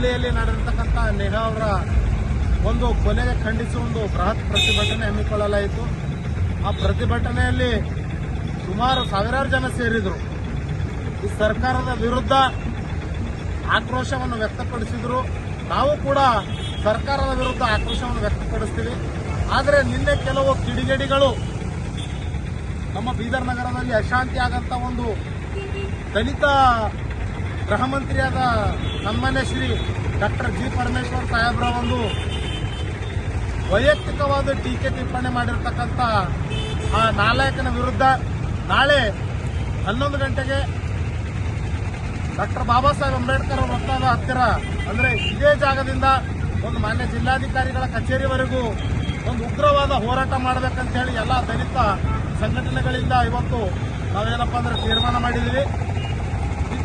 ಹುಬ್ಬಳ್ಳಿಯಲ್ಲಿ ನಡೆದಿರ್ತಕ್ಕಂಥ ನೇಹಾ ಅವರ ಒಂದು ಕೊಲೆಗೆ ಖಂಡಿಸಿ ಒಂದು ಬೃಹತ್ ಪ್ರತಿಭಟನೆ ಹಮ್ಮಿಕೊಳ್ಳಲಾಯಿತು. ಆ ಪ್ರತಿಭಟನೆಯಲ್ಲಿ ಸುಮಾರು ಸಾವಿರಾರು ಜನ ಸೇರಿದರು. ಈ ಸರ್ಕಾರದ ವಿರುದ್ಧ ಆಕ್ರೋಶವನ್ನು ವ್ಯಕ್ತಪಡಿಸಿದರು. ನಾವು ಕೂಡ ಸರ್ಕಾರದ ವಿರುದ್ಧ ಆಕ್ರೋಶವನ್ನು ವ್ಯಕ್ತಪಡಿಸ್ತೀವಿ. ಆದರೆ ನಿನ್ನೆ ಕೆಲವು ಕಿಡಿಗೇಡಿಗಳು ನಮ್ಮ ಬೀದರ್ ನಗರದಲ್ಲಿ ಅಶಾಂತಿ ಆಗಂತ ಒಂದು ದಲಿತ ಗೃಹ ಮಂತ್ರಿಯಾದ ಸನ್ಮಾನ್ಯ ಶ್ರೀ ಡಾಕ್ಟರ್ ಜಿ ಪರಮೇಶ್ವರ್ ಸಾಹೇಬ್ರ ಒಂದು ವೈಯಕ್ತಿಕವಾದ ಟೀಕೆ ಟಿಪ್ಪಣಿ ಮಾಡಿರ್ತಕ್ಕಂಥ ಆ ನಾಲಾಯಕನ ವಿರುದ್ಧ ನಾಳೆ ಹನ್ನೊಂದು ಗಂಟೆಗೆ ಡಾಕ್ಟರ್ ಬಾಬಾ ಸಾಹೇಬ್ ಅಂಬೇಡ್ಕರ್ ವೃತ್ತದ ಹತ್ತಿರ, ಅಂದ್ರೆ ಇದೇ ಜಾಗದಿಂದ ಒಂದು ಮಾನ್ಯ ಜಿಲ್ಲಾಧಿಕಾರಿಗಳ ಕಚೇರಿವರೆಗೂ ಒಂದು ಉಗ್ರವಾದ ಹೋರಾಟ ಮಾಡಬೇಕಂತ ಹೇಳಿ ಎಲ್ಲ ದಲಿತ ಸಂಘಟನೆಗಳಿಂದ ಇವತ್ತು ನಾವೇನಪ್ಪ ಅಂದ್ರೆ ತೀರ್ಮಾನ ಮಾಡಿದ್ದೀವಿ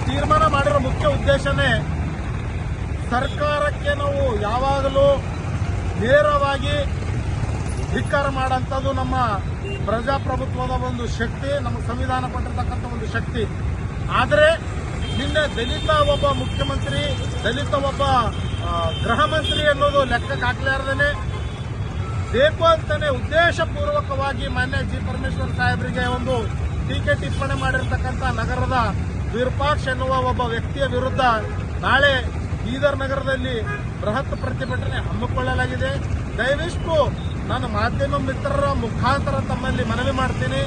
ತೀರ್ಮಾನ ಮಾಡಿರೋ ಮುಖ್ಯ ಉದ್ದೇಶನೇ ಸರ್ಕಾರಕ್ಕೆ ನಾವು ಯಾವಾಗಲೂ ನೇರವಾಗಿ ಧಿಕ್ಕಾರ ಮಾಡೋಂಥದ್ದು ನಮ್ಮ ಪ್ರಜಾಪ್ರಭುತ್ವದ ಒಂದು ಶಕ್ತಿ, ನಮ್ಮ ಸಂವಿಧಾನ ಕೊಟ್ಟಿರ್ತಕ್ಕಂಥ ಒಂದು ಶಕ್ತಿ. ಆದರೆ ನಿನ್ನೆ ದಲಿತ ಒಬ್ಬ ಮುಖ್ಯಮಂತ್ರಿ, ದಲಿತ ಒಬ್ಬ ಗೃಹ ಮಂತ್ರಿ ಅನ್ನೋದು ಲೆಕ್ಕಕ್ಕೆ ಹಾಕ್ಲಾರ್ದೇನೆ ಬೇಕು ಅಂತಾನೆ ಉದ್ದೇಶಪೂರ್ವಕವಾಗಿ ಮಾನ್ಯ ಜಿ. ಪರಮೇಶ್ವರ್ ಸಾಹೇಬರಿಗೆ ಒಂದು ಟೀಕೆ ಟಿಪ್ಪಣಿ ಮಾಡಿರ್ತಕ್ಕಂಥ ನಗರದ ವಿರೂಪಾಕ್ಷ ಎನ್ನುವ ಒಬ್ಬ ವ್ಯಕ್ತಿಯ ವಿರುದ್ಧ ನಾಳೆ ಬೀದರ್ ನಗರದಲ್ಲಿ ಬೃಹತ್ ಪ್ರತಿಭಟನೆ ಹಮ್ಮಿಕೊಳ್ಳಲಾಗಿದೆ. ದಯವಿಷ್ಟು ನಾನು ಮಾಧ್ಯಮ ಮಿತ್ರರ ಮುಖಾಂತರ ತಮ್ಮಲ್ಲಿ ಮನವಿ ಮಾಡ್ತೀನಿ.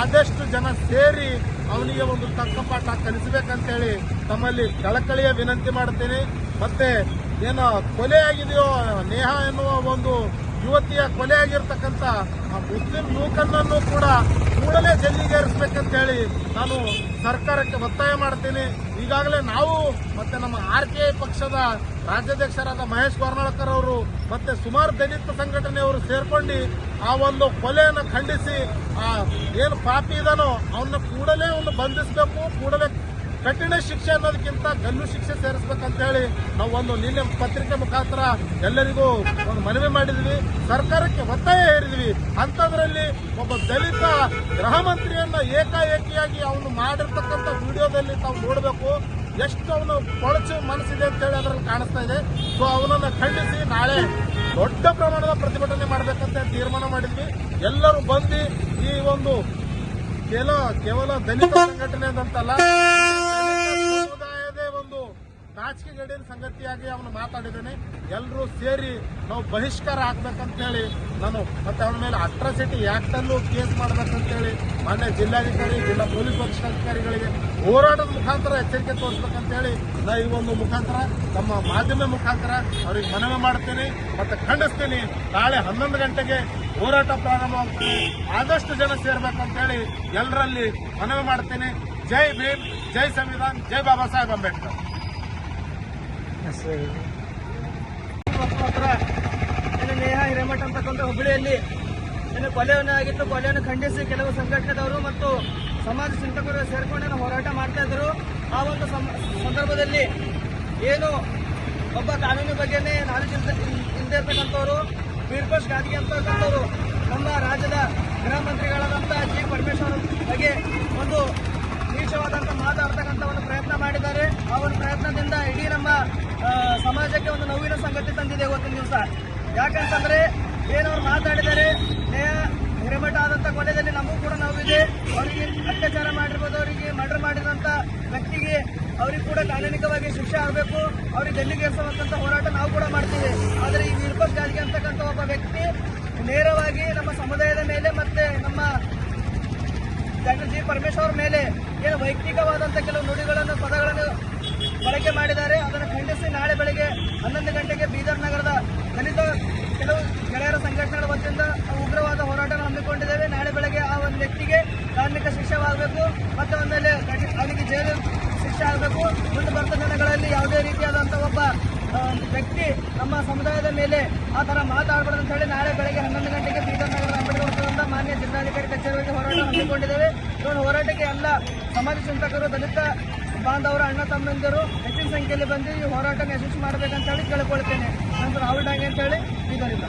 ಆದಷ್ಟು ಜನ ಸೇರಿ ಅವನಿಗೆ ಒಂದು ತಕ್ಕ ಪಾಠ ಕಲಿಸಬೇಕಂತೇಳಿ ತಮ್ಮಲ್ಲಿ ಕಳಕಳಿಯ ವಿನಂತಿ ಮಾಡ್ತೀನಿ. ಮತ್ತೆ ಏನು ಕೊಲೆ ಆಗಿದೆಯೋ ನೇಹ ಎನ್ನುವ ಒಂದು ಯುವತಿಯ ಕೊಲೆ ಆಗಿರ್ತಕ್ಕಂಥ ಆ ಮುಸ್ಲಿಂ ಯುವಕನನ್ನು ಕೂಡ ಕೂಡಲೇ ಜಲ್ಲಿಗೇರಿಸಬೇಕಂತ ಹೇಳಿ ನಾನು ಸರ್ಕಾರಕ್ಕೆ ಒತ್ತಾಯ ಮಾಡ್ತೀನಿ. ಈಗಾಗಲೇ ನಾವು ಮತ್ತೆ ನಮ್ಮ ಆರ್ ಕೆ ಐ ಪಕ್ಷದ ರಾಜ್ಯಾಧ್ಯಕ್ಷರಾದ ಮಹೇಶ್ ಗೋರ್ನಾಳ್ಕರ್ ಅವರು ಮತ್ತೆ ಸುಮಾರು ದಲಿತ ಸಂಘಟನೆಯವರು ಸೇರ್ಕೊಂಡು ಆ ಒಂದು ಕೊಲೆಯನ್ನು ಖಂಡಿಸಿ, ಆ ಏನು ಪಾಪಿ ಇದಾನೋ ಅವನ್ನ ಕೂಡಲೇ ಒಂದು ಬಂಧಿಸಬೇಕು, ಕೂಡಲೇ ಕಠಿಣ ಶಿಕ್ಷೆ ಅನ್ನೋದಕ್ಕಿಂತ ಗಲ್ಲು ಶಿಕ್ಷೆ ಸೇರಿಸ್ಬೇಕಂತ ಹೇಳಿ ನಾವು ಒಂದು ನಿನ್ನೆ ಪತ್ರಿಕೆ ಮುಖಾಂತರ ಎಲ್ಲರಿಗೂ ಒಂದು ಮನವಿ ಮಾಡಿದ್ವಿ. ಸರ್ಕಾರಕ್ಕೆ ಒತ್ತಾಯ ಹೇಳಿದ್ವಿ ಅಂಥದ್ರಲ್ಲಿ ಒಬ್ಬ ದಲಿತ ಗೃಹ ಮಂತ್ರಿಯನ್ನ ಏಕಾಏಕಿಯಾಗಿ ಅವನು ಮಾಡಿರ್ತಕ್ಕಂಥ ವಿಡಿಯೋದಲ್ಲಿ ತಾವು ನೋಡಬೇಕು. ಎಷ್ಟು ಅವನು ಕೊಳಚು ಮನಸ್ಸಿದೆ ಅಂತ ಹೇಳಿ ಅದರಲ್ಲಿ ಕಾಣಿಸ್ತಾ ಇದೆ. ಸೊ ಅವನನ್ನ ಖಂಡಿಸಿ ನಾಳೆ ದೊಡ್ಡ ಪ್ರಮಾಣದ ಪ್ರತಿಭಟನೆ ಮಾಡಬೇಕಂತ ತೀರ್ಮಾನ ಮಾಡಿದ್ವಿ. ಎಲ್ಲರೂ ಬಂದು ಈ ಒಂದು ಕೇವಲ ಕೇವಲ ದಲಿತ ಸಂಘಟನೆ ಅಂತಲ್ಲ ನಾಚಿಕೆಗೇಡಿನ ಸಂಗತಿಯಾಗಿ ಅವನು ಮಾತಾಡಿದ್ದೇನೆ. ಎಲ್ಲರೂ ಸೇರಿ ನಾವು ಬಹಿಷ್ಕಾರ ಹಾಕ್ಬೇಕಂತ ಹೇಳಿ ನಾನು ಮತ್ತೆ ಅವನ ಮೇಲೆ ಅಟ್ರಾಸಿಟಿ ಆಕ್ಟ್ ಅಲ್ಲೂ ಕೇಸ್ ಮಾಡ್ಬೇಕಂತ ಹೇಳಿ ಮಾನ್ಯ ಜಿಲ್ಲಾಧಿಕಾರಿ, ಜಿಲ್ಲಾ ಪೊಲೀಸ್ ವರಿಷ್ಠಾಧಿಕಾರಿಗಳಿಗೆ ಹೋರಾಟದ ಮುಖಾಂತರ ಎಚ್ಚರಿಕೆ ತೋರಿಸ್ಬೇಕಂತ ಹೇಳಿ ನಾ ಈ ಒಂದು ಮುಖಾಂತರ ನಮ್ಮ ಮಾಧ್ಯಮ ಮುಖಾಂತರ ಅವ್ರಿಗೆ ಮನವಿ ಮಾಡ್ತೀನಿ ಮತ್ತೆ ಖಂಡಿಸ್ತೀನಿ, ನಾಳೆ ಹನ್ನೊಂದು ಗಂಟೆಗೆ ಹೋರಾಟ ಪ್ರಾರಂಭವಾಗ್ತದೆ ಆದಷ್ಟು ಜನ ಸೇರ್ಬೇಕಂತ ಹೇಳಿ ಎಲ್ಲರಲ್ಲಿ ಮನವಿ ಮಾಡ್ತೀನಿ ಜೈ ಭೀಮ್, ಜೈ ಸಂವಿಧಾನ್, ಜೈ ಬಾಬಾ ಸಾಹೇಬ್ ಅಂಬೇಡ್ಕರ್. ನೇಹ ಹಿರೇಮಠ ಅಂತಕ್ಕಂಥ ಹುಬ್ಬಳ್ಳಿಯಲ್ಲಿ ಕೊಲೆಯನ್ನು ಆಗಿತ್ತು ಕೊಲೆಯನ್ನು ಖಂಡಿಸಿ ಕೆಲವು ಸಂಘಟನೆದವರು ಮತ್ತು ಸಮಾಜ ಚಿಂತಕರು ಸೇರಿಕೊಂಡು ಹೋರಾಟ ಮಾಡ್ತಾ ಇದ್ರು ಆ ಒಂದು ಸಂದರ್ಭದಲ್ಲಿ ಏನು ಒಬ್ಬ ಕಾನೂನು ಬಗ್ಗೆನೇ ನಾಲೆಜ್ ಇಲ್ಲದೆ ಇರ್ತಕ್ಕಂಥವ್ರು ವೀರಕೋಶ್ ಗಾದಿಗೆ ಅಂತಕ್ಕಂಥವ್ರು ನಮ್ಮ ರಾಜ್ಯದ ಗೃಹ ಮಂತ್ರಿಗಳಾದಂಥ ಜಿ ಪರಮೇಶ್ವರ್ ಬಗ್ಗೆ ಒಂದು ನೀಚವಾದಂಥ ಮಾತಾಡ್ತಕ್ಕಂಥ ಒಂದು ಪ್ರಯತ್ನ ಮಾಡಿದ್ದಾರೆ. ಆ ಒಂದು ಪ್ರಯತ್ನದಿಂದ ಇಡೀ ನಮ್ಮ ಸಮಾಜಕ್ಕೆ ಒಂದು ನೋವಿನ ಸಂಗತಿ ತಂದಿದೆ ಇವತ್ತಿನ ದಿವಸ. ಯಾಕಂತಂದ್ರೆ ಏನವ್ರು ಮಾತಾಡಿದ್ದಾರೆ ನೇಹ ಹಿರೇಮಠ ಆದಂಥ ಕೊಲೆಯಲ್ಲಿ ನಮಗೂ ಕೂಡ ನೋವಿದೆ. ಅವರಿಗೆ ಅತ್ಯಾಚಾರ ಮಾಡಿರ್ಬೋದು, ಅವರಿಗೆ ಮರ್ಡರ್ ಮಾಡಿದಂಥ ವ್ಯಕ್ತಿಗೆ ಅವ್ರಿಗೆ ಕೂಡ ಕಾನೂನಿಕವಾಗಿ ಶಿಕ್ಷೆ ಆಗಬೇಕು. ಅವ್ರಿಗೆ ಗಲ್ಲಿಗೇರಿಸುವಂತ ಹೋರಾಟ ನಾವು ಕೂಡ ಮಾಡ್ತೀವಿ. ಆದರೆ ಈ ವೀರಪಸ್ ಜಾರಿಗೆ ಅಂತಕ್ಕಂಥ ಒಬ್ಬ ವ್ಯಕ್ತಿ ನೇರವಾಗಿ ನಮ್ಮ ಸಮುದಾಯದ ಮೇಲೆ ಮತ್ತೆ ನಮ್ಮ ಡಾಕ್ಟರ್ ಜಿ ಪರಮೇಶ್ವರ್ ಮೇಲೆ ಏನು ವೈಯಕ್ತಿಕವಾದಂಥ ಕೆಲವು ನುಡಿಗಳನ್ನು, ಪದಗಳನ್ನು ಬಳಕೆ ಮಾಡಿದ್ದಾರೆ. ಅದನ್ನು ಖಂಡಿಸಿ ನಾಳೆ ಬೆಳಗ್ಗೆ ಹನ್ನೊಂದು ಗಂಟೆಗೆ ಬೀದರ್ ನಗರದ ದಲಿತ ಕೆಲವು ಗೆಳೆಯರ ಸಂಘಟನೆಗಳ ವತಿಯಿಂದ ಉಗ್ರವಾದ ಹೋರಾಟ ಹಮ್ಮಿಕೊಂಡಿದ್ದೇವೆ. ನಾಳೆ ಬೆಳಗ್ಗೆ ಆ ಒಂದು ವ್ಯಕ್ತಿಗೆ ಧಾರ್ಮಿಕ ಶಿಕ್ಷೆವಾಗಬೇಕು ಮತ್ತು ಆಮೇಲೆ ಅದಕ್ಕೆ ಜೈಲು ಶಿಕ್ಷೆ ಆಗಬೇಕು. ಮುಂದೆ ಬರ್ತ ದಿನಗಳಲ್ಲಿ ಯಾವುದೇ ರೀತಿಯಾದಂಥ ಒಬ್ಬ ವ್ಯಕ್ತಿ ನಮ್ಮ ಸಮುದಾಯದ ಮೇಲೆ ಆ ಥರ ಮಾತಾಡಬಾರ್ದು ಅಂತ ಹೇಳಿ ನಾಳೆ ಬೆಳಗ್ಗೆ ಹನ್ನೊಂದು ಗಂಟೆಗೆ ಬೀದರ್ ನಗರದ ಅಂಬೇಡ್ಕರ್ ವೃತ್ತದಿಂದ ಮಾನ್ಯ ಜಿಲ್ಲಾಧಿಕಾರಿ ಕಚೇರಿಗೆ ಹೋರಾಟ ಹಮ್ಮಿಕೊಂಡಿದ್ದೇವೆ. ಇವನು ಒಂದು ಹೋರಾಟಕ್ಕೆ ಎಲ್ಲ ಸಮಾಜ ಚಿಂತಕರು ದಲಿತ ಬಾಂಧವರು ಅಣ್ಣ ತಮ್ಮಂದಿರು ಹೆಚ್ಚಿನ ಸಂಖ್ಯೆಯಲ್ಲಿ ಬಂದು ಈ ಹೋರಾಟ ಯಶಸ್ವಿ ಮಾಡಬೇಕಂತ ಹೇಳಿ ಕೇಳ್ಕೊಳ್ತೇನೆ ನಂತರ ರಾಹುಲ್ ಡಾಂಗೆ ಅಂತ ಹೇಳಿ ಬೀದರಿಂದ